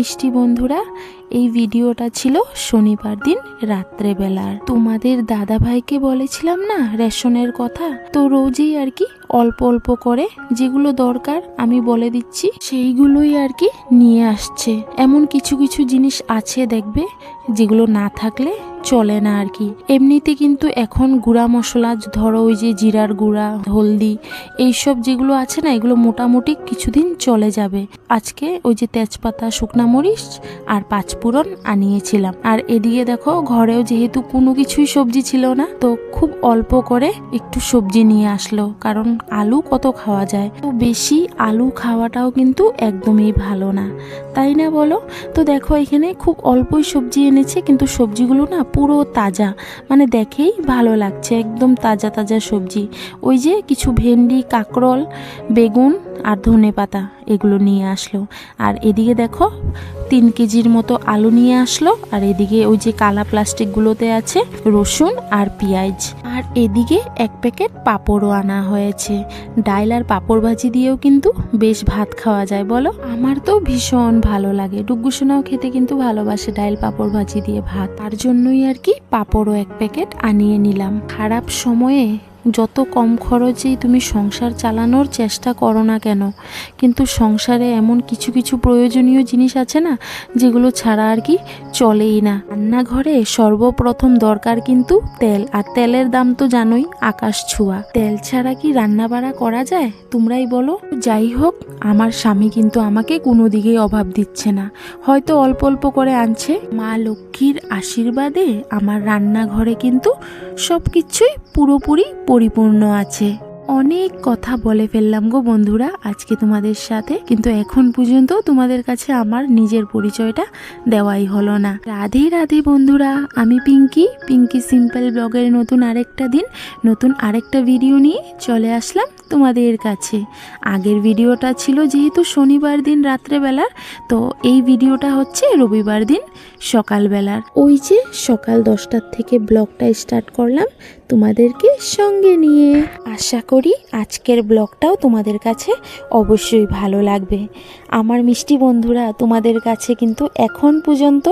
মিষ্টি বন্ধুরা, এই ভিডিওটা ছিল শনিবার দিন রাত্রেবেলার। তোমাদের দাদা ভাইকে বলেছিলাম না রেশনের কথা? তো রোজই আর কি অল্প অল্প করে যেগুলো দরকার আমি বলে দিচ্ছি, সেইগুলোই আর কি নিয়ে আসছে। এমন কিছু কিছু জিনিস আছে দেখবে, যেগুলো না থাকলে চলে না আর কি। এমনিতে কিন্তু এখন গুঁড়া মশলা, ধরো ওই যে জিরার গুঁড়া, হলদি, এইসব যেগুলো আছে না, এগুলো মোটামুটি কিছুদিন চলে যাবে। আজকে ওই যে তেজপাতা, শুকনা মরিচ আর পাঁচফোড়ন আনিয়েছিলাম। আর এদিকে দেখো, ঘরেও যেহেতু কোনো কিছুই সবজি ছিল না, তো খুব অল্প করে একটু সবজি নিয়ে আসলো। কারণ আলু কত খাওয়া যায়? তো বেশি আলু খাওয়াটাও কিন্তু একদমই ভালো না। তাই না বলো? তো দেখো, এখানে খুব অল্পই সবজি এনেছে, কিন্তু সবজিগুলো না পুরো তাজা। মানে দেখেই ভালো লাগছে, একদম তাজা তাজা সবজি। ওই যে কিছু ভেন্ডি, কাঁকরোল, বেগুন আর ধনে পাতা এগুলো নিয়ে আসলো। আর এদিকে দেখো, তিন কেজির মতো আলু নিয়ে আসলো। আর এদিকে ওই যে কালা প্লাস্টিকগুলোতে আছে রসুন আর পেঁয়াজ। আর এদিকে এক প্যাকেট পাঁপড়ও আনা হয়েছে। ডাইল আর পাঁপড় ভাজি দিয়েও কিন্তু বেশ ভাত খাওয়া যায় বলো। আমার তো ভীষণ ভালো লাগে। ডুগ্গুসোনাও খেতে কিন্তু ভালোবাসে ডাইল পাঁপড় ভাজি দিয়ে ভাত। তার জন্যই আর কি পাঁপড়ও এক প্যাকেট আনিয়ে নিলাম। খারাপ সময়ে যত কম খরচেই তুমি সংসার চালানোর চেষ্টা করো না কেন? কিন্তু সংসারে এমন কিছু কিছু প্রয়োজনীয় জিনিস আছে না, যেগুলো ছাড়া আর কি চলেই না। রান্নাঘরে সর্বপ্রথম দরকার কিন্তু তেল, আর তেলের দাম তো জানোই, আকাশ ছোঁয়া। তেল ছাড়া কি রান্না বাড়া করা যায়? তোমরাই বলো। যাই হোক, আমার স্বামী কিন্তু আমাকে কোনো দিকেই অভাব দিচ্ছে না। হয়তো অল্প অল্প করে আনছে। মা লক্ষ্মীর আশীর্বাদে আমার রান্নাঘরে কিন্তু সব কিছুই পুরোপুরি পরিপূর্ণ আছে। অনেক কথা বলে ফেললাম গো বন্ধুরা আজকে তোমাদের সাথে, কিন্তু এখন পর্যন্ত তোমাদের কাছে আমার নিজের পরিচয়টা দেওয়াই হলো না। রাধে রাধে বন্ধুরা, আমি পিঙ্কি পিঙ্কি সিম্পল ব্লগের নতুন আরেকটা দিন, নতুন আরেকটা ভিডিও নিয়ে চলে আসলাম তোমাদের কাছে। আগের ভিডিওটা ছিল যেহেতু শনিবার দিন রাত্রেবেলার, তো এই ভিডিওটা হচ্ছে রবিবার দিন সকালবেলার। ওই যে সকাল দশটার থেকে ব্লগটা স্টার্ট করলাম তোমাদেরকে সঙ্গে নিয়ে। আশা করি আজকের ব্লগটাও তোমাদের কাছে অবশ্যই ভালো লাগবে। আমার মিষ্টি বন্ধুরা, তোমাদের কাছে কিন্তু এখন পর্যন্ত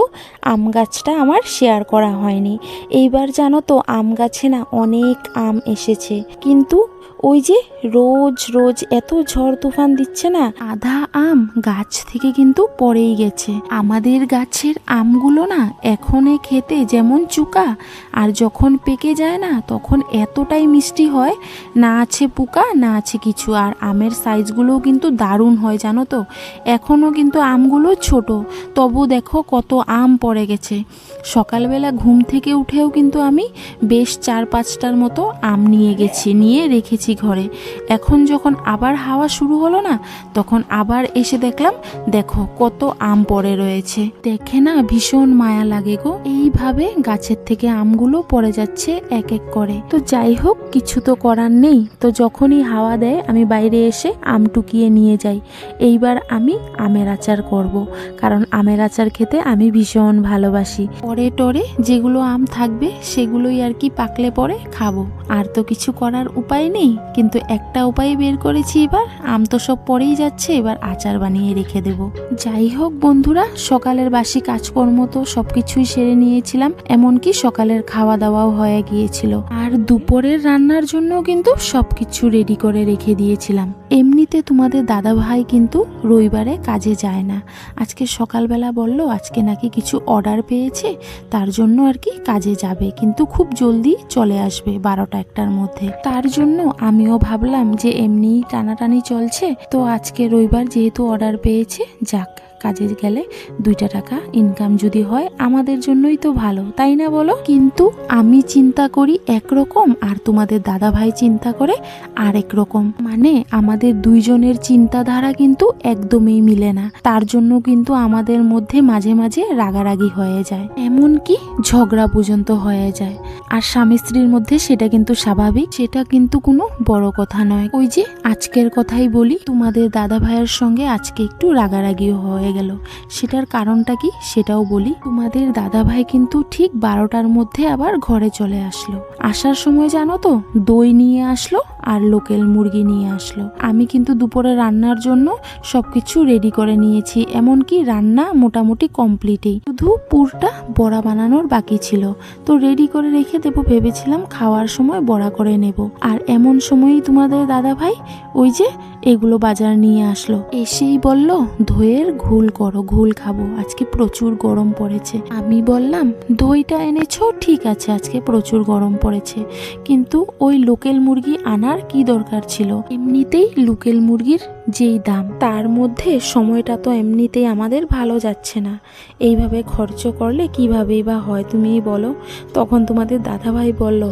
আম গাছটা আমার শেয়ার করা হয়নি। এইবার জানো তো, আম গাছে না অনেক আম এসেছে। কিন্তু ওই যে রোজ রোজ এত ঝড় তুফান দিচ্ছে না? আধা আম গাছ থেকে কিন্তু পড়েই গেছে। আমাদের গাছের আমগুলো না এখনে খেতে যেমন চুকা, আর যখন পেকে যায় না তখন এতটাই মিষ্টি হয়, না আছে পোকা, না আছে কিছু, আর আমের সাইজগুলোও কিন্তু দারুণ হয় জানো তো। এখনও কিন্তু আমগুলো ছোট, তবু দেখো কত আম পড়ে গেছে। সকালবেলা ঘুম থেকে উঠেও কিন্তু আমি বেশ চার পাঁচটার মতো আম নিয়ে গেছি, নিয়ে রেখেছি। ঘরে। এখন যখন আবার হাওয়া শুরু হলো না, তখন আবার এসে দেখলাম, দেখো কত আম পড়ে রয়েছে। দেখে না ভীষণ মায়া লাগে গো। এইভাবে গাছের থেকে আমগুলো পড়ে যাচ্ছে এক এক করে। তো যাই হোক, কিছু তো করার নেই। তো যখনই হাওয়া দেয়, আমি বাইরে এসে আম টুকিয়ে নিয়ে যাই। এইবার আমি আমের আচার করব। কারণ আমের আচার খেতে আমি ভীষণ ভালোবাসি। পরে টরে যেগুলো আম থাকবে, সেগুলোই আর কি পাকলে পরে খাব। আর তো কিছু করার উপায় নেই। কিন্তু একটা উপায় বের করেছি এবার, আম তো সব পরেই যাচ্ছে, এবার আচার বানিয়ে রেখে দেব। যাই হোক বন্ধুরা, সকালের বাসি কাজকর্ম তো সবকিছুই সেরে নিয়েছিলাম, এমনকি সকালের খাওয়া দাওয়াও হয়ে গিয়েছিল। আর দুপুরের রান্নার জন্য কিন্তু সবকিছু রেডি করে রেখে দিয়েছিলাম। এমনিতে তোমাদের দাদা ভাই কিন্তু রবিবারে কাজে যায় না। আজকে সকালবেলা বলল, আজকে নাকি কিছু অর্ডার পেয়েছে, তার জন্য আর কি কাজে যাবে। কিন্তু খুব জলদি চলে আসবে বারোটা একটার মধ্যে। তার জন্য আমিও ভাবলাম যে এমনি টানাটানি চলছে, তো আজকে রবিবার যেহেতু অর্ডার পেয়েছে, যাক। কাজে গেলে দুইটা টাকা ইনকাম যদি হয়, আমাদের জন্যই তো ভালো, তাই না বলো? কিন্তু আমি চিন্তা করি একরকম আর তোমাদের দাদা ভাই চিন্তা করে আরেক রকম মানে আমাদের দুইজনের চিন্তাধারা কিন্তু একদমই মিলে না। তার জন্য কিন্তু আমাদের মধ্যে মাঝে মাঝে রাগারাগি হয়ে যায়। এমনকি ঝগড়া পর্যন্ত হয়ে যায়। আর স্বামী স্ত্রীর মধ্যে সেটা কিন্তু স্বাভাবিক, সেটা কিন্তু কোনো বড় কথা নয়। ওই যে আজকের কথাই বলি, তোমাদের দাদা ভাইয়ের সঙ্গে আজকে একটু রাগারাগিও হয়ে হয়ে গেল। সেটার কারণটা কি? সেটাও বলি। তোমাদের দাদাভাই কিন্তু ঠিক বারোটার মধ্যে আবার ঘরে চলে আসলো। আসার সময় জানো তো, দই নিয়ে আসলো আর লোকেল মুরগি নিয়ে আসলো। আমি কিন্তু দুপুরে রান্নার জন্য সবকিছু রেডি করে নিয়েছি, এমনকি রান্না মোটামুটি কমপ্লিটই শুধু পুরটা বড়া বানানোর বাকি ছিল। তো রেডি করে রেখে দেবো ভেবেছিলাম খাওয়ার সময় বড়া করে নেব। আর এমন সময়ই তোমাদের দাদা ভাই ওই যে এগুলো বাজার নিয়ে আসলো। এসেই বলল ধইয়ের ঘুল করো, ঘুল খাব। আজকে প্রচুর গরম পড়েছে। আমি বললাম, দইটা এনেছো? ঠিক আছে, আজকে প্রচুর গরম পড়েছে। কিন্তু ওই লোকেল মুরগি আনার কি দরকার ছিল? এমনিতেই লোকেল মুরগির যেই দাম, তার মধ্যে সময়টা তো এমনিতেই আমাদের ভালো যাচ্ছে না। এইভাবে খরচ করলে কিভাবেই বা হয় তুমিই বলো। তখন তোমাদের দাদাভাই বলল,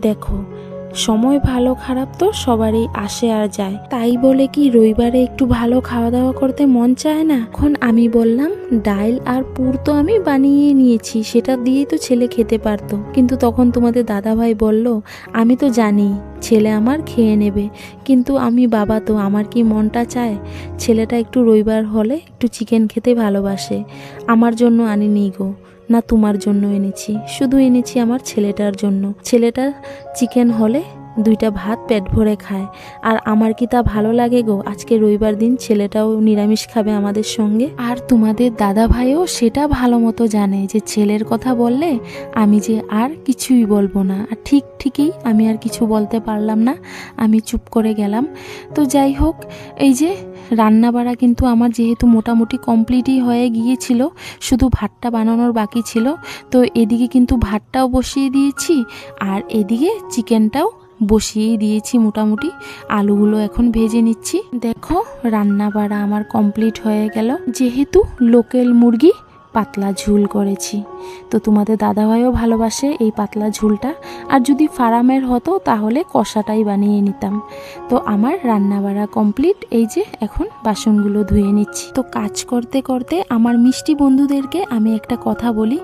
দেখো সময় ভালো খারাপ তো সবারই আসে আর যায়। তাই বলে কি রবিবারে একটু ভালো খাওয়া দাওয়া করতে মন চায় না? এখন আমি বললাম ডাল আর পুর তো আমি বানিয়ে নিয়েছি, সেটা দিয়েই তো ছেলে খেতে পারতো। কিন্তু তখন তোমাদের দাদাভাই বলল, আমি তো জানি, ছেলে আমার খেয়ে নেবে। কিন্তু আমি বাবা তো, আমার কি মনটা চায়? ছেলেটা একটু রবিবার হলে একটু চিকেন খেতে ভালোবাসে। আমার জন্য আনিনি গো। না তোমার জন্য এনেছি শুধু এনেছি আমার ছেলেটার জন্য। ছেলেটা চিকেন হলে দুইটা ভাত পেট ভরে খায়। আর আমার কি তা ভালো লাগে গো? আজকে রবিবার দিন ছেলেটাও নিরামিষ খাবে আমাদের সঙ্গে। আর তোমাদের দাদা ভাইও সেটা ভালো মতো জানে যে ছেলের কথা বললে আমি যে আর কিছুই বলব না। আর ঠিক ঠিকই আমি আর কিছু বলতে পারলাম না। আমি চুপ করে গেলাম। তো যাই হোক, এই যে রান্না বাড়া কিন্তু আমার যেহেতু মোটামুটি কমপ্লিটই হয়ে গিয়েছিল, শুধু ভাতটা বানানোর বাকি ছিল, তো এদিকে কিন্তু ভাতটাও বসিয়ে দিয়েছি, আর এদিকে চিকেনটাও বসিয়েই দিয়েছি মোটামুটি। আলুগুলো এখন ভেজে নিচ্ছি। দেখো রান্না বাড়া আমার কমপ্লিট হয়ে গেল। যেহেতু লোকেল মুরগি পাতলা ঝুল করেছি। তো তোমাদের দাদাভাইও ভালোবাসে এই পাতলা ঝুলটা। আর যদি ফারামের হতো তাহলে কষাটাই বানিয়ে নিতাম। তো আমার রান্নাবাড়া কমপ্লিট এই যে এখন বাসনগুলো ধুয়ে নিচ্ছি। তো কাজ করতে করতে আমার মিষ্টি বন্ধুদেরকে আমি একটা কথা বলি।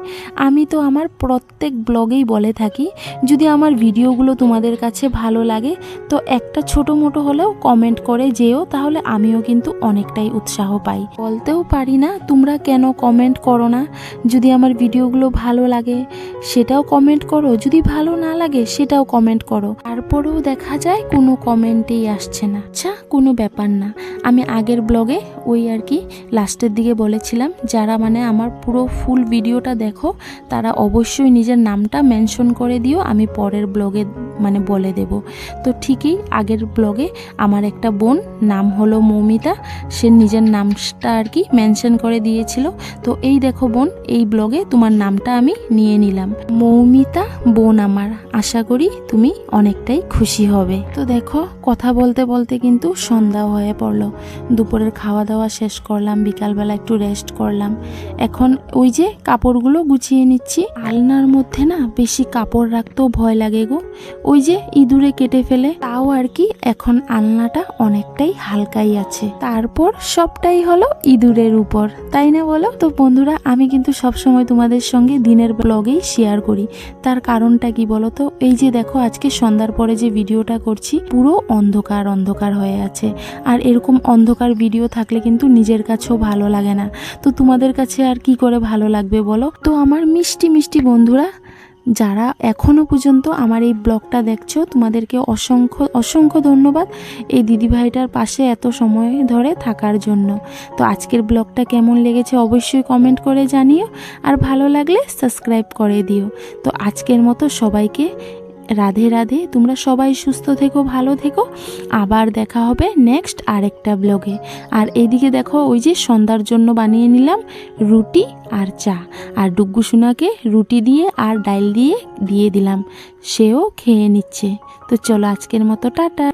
আমি তো আমার প্রত্যেক ব্লগেই বলে থাকি, যদি আমার ভিডিওগুলো তোমাদের কাছে ভালো লাগে, তো একটা ছোটো মোটো হলেও কমেন্ট করে যেও, তাহলে আমিও কিন্তু অনেকটাই উৎসাহ পাই। বলতেও পারি না তোমরা কেন কমেন্ট করো না। যদি আমার ভিডিওগুলো ভালো লাগে, সেটাও কমেন্ট করো। যদি ভালো না লাগে, সেটাও কমেন্ট করো। তারপরেও দেখা যায়, কোনো কমেন্টেই আসছে না। আচ্ছা কোনো ব্যাপার না। আমি আগের ব্লগে ওই আর কি লাস্টের দিকে বলেছিলাম, যারা মানে আমার পুরো ফুল ভিডিওটা দেখো, তারা অবশ্যই নিজের নামটা মেনশন করে দিও। আমি পরের ব্লগে মানে বলে দেব। তো ঠিকই আগের ব্লগে আমার একটা বোন, নাম হলো মৌমিতা, সে নিজের নামটা আর কি মেনশন করে দিয়েছিল। তো এই দেখো বোন, এই ব্লগে তোমার নামটা আমি নিয়ে নিলাম। মৌমিতা বোন আমার, আশা করি তুমি অনেকটাই খুশি হবে। তো দেখো, কথা বলতে বলতে কিন্তু সন্ধ্যা হয়ে পড়ল। দুপুরের খাওয়া দাওয়া শেষ করলাম, বিকালবেলা একটু রেস্ট করলাম। এখন ওই যে কাপড়গুলো গুছিয়ে নিচ্ছি। আলনার মধ্যে না বেশি কাপড় রাখতেও ভয় লাগে গো। ওই যে ইঁদুরে কেটে ফেলে, তাও আর কি এখন আলনাটা অনেকটাই হালকাই আছে। তারপর সবটাই হলো ইঁদুরের উপর। তাই না বলো? তো বন্ধুরা, আমি কিন্তু সবসময় তোমাদের সঙ্গে দিনের ব্লগেই শেয়ার করি। তার কারণটা কি বলো তো? এই যে দেখো, আজকে সন্ধ্যার পরে যে ভিডিওটা করছি, পুরো অন্ধকার অন্ধকার হয়ে আছে। আর এরকম অন্ধকার ভিডিও থাকলে কিন্তু নিজের কাছেও ভালো লাগে না। তো তোমাদের কাছে আর কি করে ভালো লাগবে বলো? তো আমার মিষ্টি মিষ্টি বন্ধুরা যারা এখনও পর্যন্ত আমার এই ব্লগটা দেখছ, তোমাদেরকে অসংখ্য অসংখ্য ধন্যবাদ এই দিদিভাইটার পাশে এত সময় ধরে থাকার জন্য। তো আজকের ব্লগটা কেমন লেগেছে অবশ্যই কমেন্ট করে জানিও, আর ভালো লাগলে সাবস্ক্রাইব করে দিও। তো আজকের মতো সবাইকে রাধে রাধে, তোমরা সবাই সুস্থ থেকো, ভালো থেকো। আবার দেখা হবে নেক্সট আরেকটা ব্লগে। আর এদিকে দেখো, ওই যে সন্ধ্যার জন্য বানিয়ে নিলাম রুটি আর চা। আর ডুগ্গু সোনাকে রুটি দিয়ে আর ডাইল দিয়ে দিয়ে দিলাম। সেও খেয়ে নিচ্ছে। তো চলো আজকের মতো, টাটা।